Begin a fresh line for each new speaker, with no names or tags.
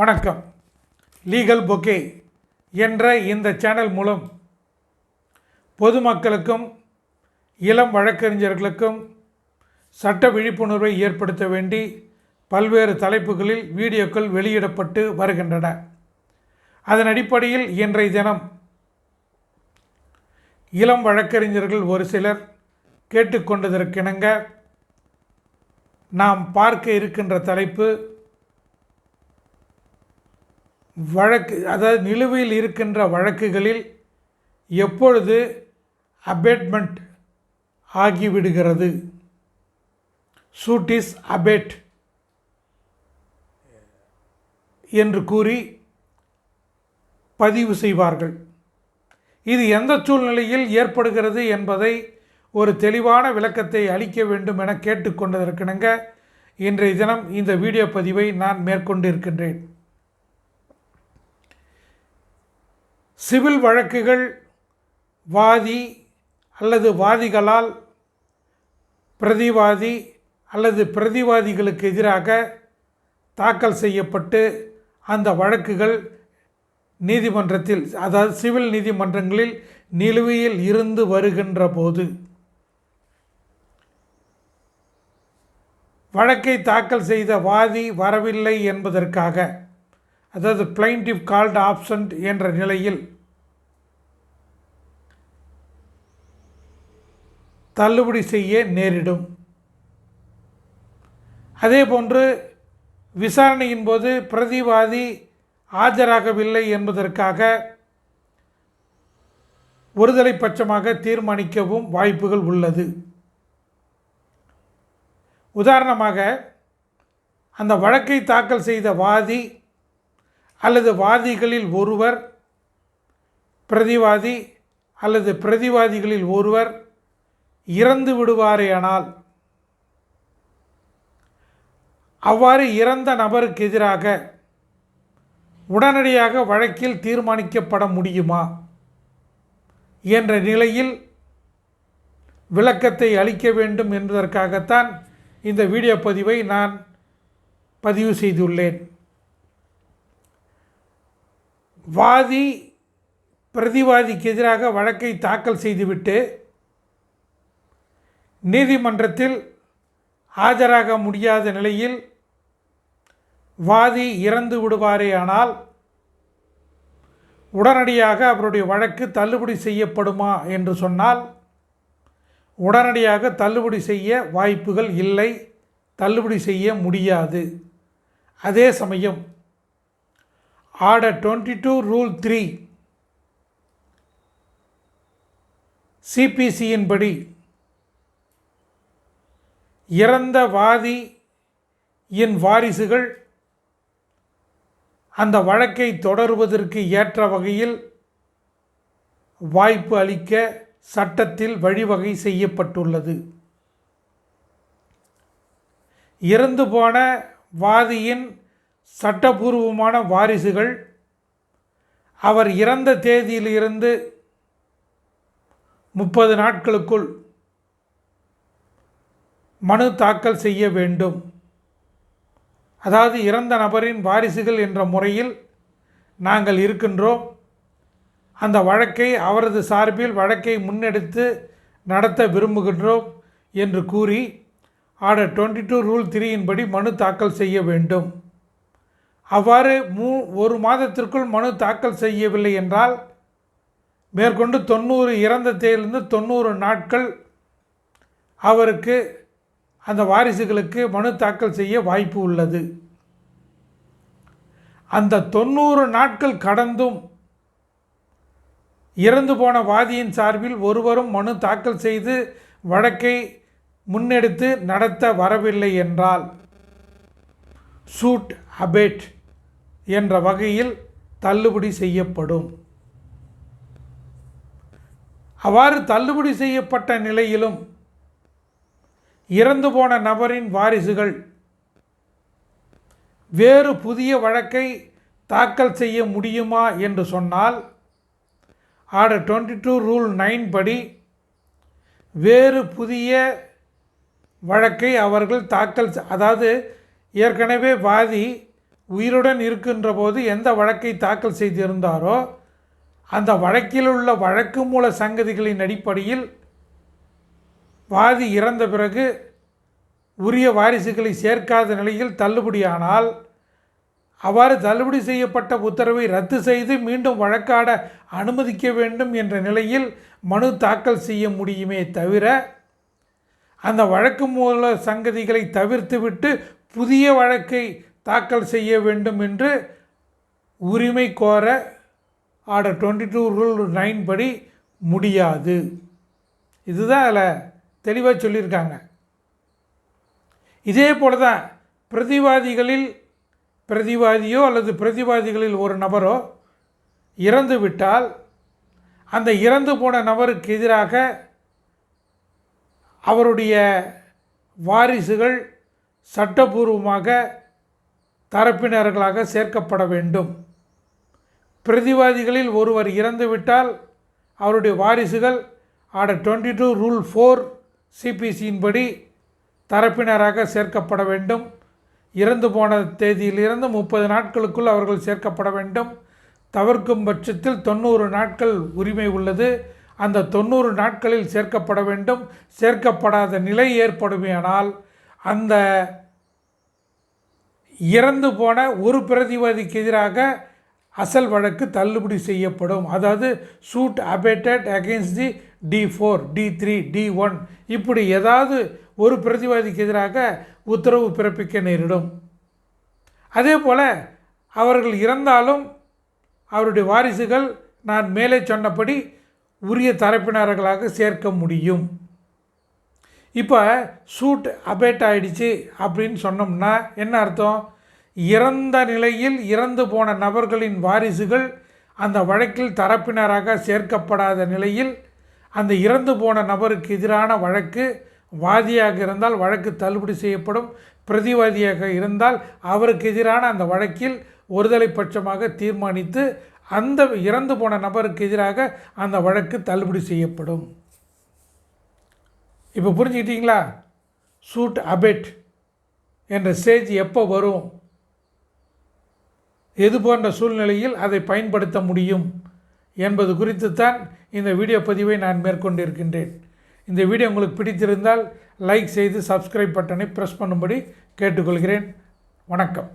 வணக்கம். Legal bouquet என்ற இந்த சேனல் மூலம் பொதுமக்களுக்கும் இளம் வழக்கறிஞர்களுக்கும் சட்ட விழிப்புணர்வை ஏற்படுத்த வேண்டி பல்வேறு தலைப்புகளில் வீடியோக்கள் வெளியிடப்பட்டு வருகின்றன. அதன் அடிப்படையில் இன்றைய தினம் இளம் வழக்கறிஞர்கள் ஒரு சிலர் கேட்டுக்கொண்டதற்கிணங்க நாம் பார்க்க இருக்கின்ற தலைப்பு வழக்கு அதாவது நிலுவையில் இருக்கின்ற வழக்குகளில் எப்பொழுது அபேட்மெண்ட் ஆகிவிடுகிறது? சூட் இஸ் அபேட் என்று கூறி பதிவு செய்வார்கள். இது எந்த சூழ்நிலையில் ஏற்படுகிறது என்பதை ஒரு தெளிவான விளக்கத்தை அளிக்க வேண்டும் என கேட்டுக்கொண்டதற்கிணங்க இன்றைய தினம் இந்த வீடியோ பதிவை நான் மேற்கொண்டிருக்கின்றேன். சிவில் வழக்குகள் வாதி அல்லது வாதிகளால் பிரதிவாதி அல்லது பிரதிவாதிகளுக்கு எதிராக தாக்கல் செய்யப்பட்டு அந்த வழக்குகள் நீதிமன்றத்தில் அதாவது சிவில் நீதிமன்றங்களில் நிலுவையில் இருந்து வருகின்ற போது வழக்கை தாக்கல் செய்த வாதி வரவில்லை என்பதற்காக அதாவது பிளைண்டிவ் கால்ட் ஆப்சண்ட் என்ற நிலையில் தள்ளுபடி செய்ய நேரிடும். அதே போன்று விசாரணையின் போது பிரதிவாதி ஆஜராகவில்லை என்பதற்காக ஒருதலை பட்சமாக தீர்மானிக்கவும் வாய்ப்புகள் உள்ளது. உதாரணமாக அந்த வழக்கை தாக்கல் செய்த வாதி அல்லது வாதிகளில் ஒருவர் பிரதிவாதி அல்லது பிரதிவாதிகளில் ஒருவர் இறந்து விடுவாரேயானால் அவ்வாறு இறந்த நபருக்கு எதிராக உடனடியாக வழக்கில் தீர்மானிக்கப்பட முடியுமா என்ற நிலையில் விளக்கத்தை அளிக்க வேண்டும் என்பதற்காகத்தான் இந்த வீடியோ பதிவை நான் பதிவு செய்துள்ளேன். வாதி பிரதிவாதிக்கு எதிராக வழக்கை தாக்கல் செய்துவிட்டு நீதிமன்றத்தில் ஆஜராக முடியாத நிலையில் வாதி இறந்து விடுவாரேயானால் உடனடியாக அவருடைய வழக்கு தள்ளுபடி செய்யப்படுமா என்று சொன்னால் உடனடியாக தள்ளுபடி செய்ய வாய்ப்புகள் இல்லை தள்ளுபடி செய்ய முடியாது. அதே சமயம் order twenty two rule three சிபிசியின்படி இறந்த வாதி என் வாரிசுகள் அந்த வழக்கை தொடருவதற்கு ஏற்ற வகையில் வாய்ப்பு அளிக்க சட்டத்தில் வழிவகை செய்யப்பட்டுள்ளது. இறந்து போன வாதியின் சட்டபூர்வமான வாரிசுகள் அவர் இறந்த தேதியிலிருந்து முப்பது நாட்களுக்குள் மனு தாக்கல் செய்ய வேண்டும். அதாவது இறந்த நபரின் வாரிசுகள் என்ற முறையில் நாங்கள் இருக்கின்றோம். அந்த வழக்கை அவரது சார்பில் வழக்கை முன்னெடுத்து நடத்த விரும்புகின்றோம் என்று கூறி ஆர்டர் டுவெண்ட்டி டூ ரூல் த்ரீயின்படி மனு தாக்கல் செய்ய வேண்டும். அவ்வாறு மூ ஒரு மாதத்திற்குள் மனு தாக்கல் செய்யவில்லை என்றால் மேற்கொண்டு தொண்ணூறு இறந்த தேதியிலிருந்து தொண்ணூறு நாட்கள் அவருக்கு அந்த வாரிசுகளுக்கு மனு தாக்கல் செய்ய வாய்ப்பு உள்ளது. அந்த தொண்ணூறு நாட்கள் கடந்தும் இறந்து போன வாதியின் சார்பில் ஒருவரும் மனு தாக்கல் செய்து வழக்கை முன்னெடுத்து நடத்த வரவில்லை என்றால் சூட் அபேட் என்ற வகையில் தள்ளுபடி செய்யப்படும். அவ்வாறு தள்ளுபடி செய்யப்பட்ட நிலையிலும் இறந்து போன நபரின் வாரிசுகள். வேறு புதிய வழக்கை தாக்கல் செய்ய முடியுமா என்று சொன்னால் order twenty two rule nine படி வேறு புதிய வழக்கை அவர்கள் தாக்கல் அதாவது ஏற்கனவே வாதி உயிருடன் இருக்கின்ற போது எந்த வழக்கை தாக்கல் செய்திருந்தாரோ அந்த வழக்கில் உள்ள வழக்கு மூல சங்கதிகளின் அடிப்படையில் வாதி இறந்த பிறகு உரிய வாரிசுகளை சேர்க்காத நிலையில் தள்ளுபடியானால் அவ்வாறு தள்ளுபடி செய்யப்பட்ட உத்தரவை ரத்து செய்து மீண்டும் வழக்காட அனுமதிக்க வேண்டும் என்ற நிலையில் மனு தாக்கல் செய்ய முடியுமே தவிர அந்த வழக்கு மூல சங்கதிகளை தவிர்த்துவிட்டு புதிய வழக்கை தாக்கல் செய்ய வேண்டும் என்று உரிமை கோர order twenty two rule nine படி முடியாது. இதுதான் அதில் தெளிவாக சொல்லியிருக்காங்க. இதே போல தான் பிரதிவாதிகளில் பிரதிவாதியோ அல்லது பிரதிவாதிகளில் ஒரு நபரோ இறந்து விட்டால் அந்த இறந்து போன நபருக்கு எதிராக அவருடைய வாரிசுகள் சட்டபூர்வமாக தரப்பினர்களாக சேர்க்கப்பட வேண்டும். பிரதிவாதிகளில் ஒருவர் இறந்துவிட்டால் அவருடைய வாரிசுகள் order twenty two rule four சிபிசியின்படி தரப்பினராக சேர்க்கப்பட வேண்டும். இறந்து போன தேதியிலிருந்து முப்பது நாட்களுக்குள் அவர்கள் சேர்க்கப்பட வேண்டும். தவிர்க்கும் பட்சத்தில் தொண்ணூறு நாட்கள் உரிமை உள்ளது. அந்த தொண்ணூறு நாட்களில் சேர்க்கப்பட வேண்டும். சேர்க்கப்படாத நிலை ஏற்படுமேயானால் அந்த இறந்து போன ஒரு பிரதிவாதிக்கு எதிராக அசல் வழக்கு தள்ளுபடி செய்யப்படும். அதாவது suit abated against the D four D three D one இப்படி ஏதாவது ஒரு பிரதிவாதிக்கு எதிராக உத்தரவு பிறப்பிக்க நேரிடும். அதே போல் அவர்கள் இறந்தாலும் அவருடைய வாரிசுகள் நான் மேலே சொன்னபடி உரிய தரப்பினர்களாக சேர்க்க முடியும். இப்போ சூட் அபேட் ஆகிடுச்சு அப்படின்னு சொன்னோம்னா என்ன அர்த்தம்? இறந்த நிலையில் இறந்து போன நபர்களின் வாரிசுகள் அந்த வழக்கில் தரப்பினராக சேர்க்கப்படாத நிலையில் அந்த இறந்து போன நபருக்கு எதிரான வழக்கு வாதியாக இருந்தால் வழக்கு தள்ளுபடி செய்யப்படும். பிரதிவாதியாக இருந்தால் அவருக்கு எதிரான அந்த வழக்கில் ஒருதலை பட்சமாக தீர்மானித்து அந்த இறந்து போன நபருக்கு எதிராக அந்த வழக்கு தள்ளுபடி செய்யப்படும். இப்போ புரிஞ்சுக்கிட்டீங்களா? சூட் அபெட் என்ற ஸ்டேஜ் எப்போ வரும்? எது போன்ற சூழ்நிலையில் அதை பயன்படுத்த முடியும் என்பது குறித்து தான் இந்த வீடியோ பதிவை நான் மேற்கொண்டிருக்கின்றேன். இந்த வீடியோ உங்களுக்கு பிடித்திருந்தால் லைக் செய்து சப்ஸ்கிரைப் பட்டனை ப்ரெஸ் பண்ணும்படி கேட்டுக்கொள்கிறேன். வணக்கம்.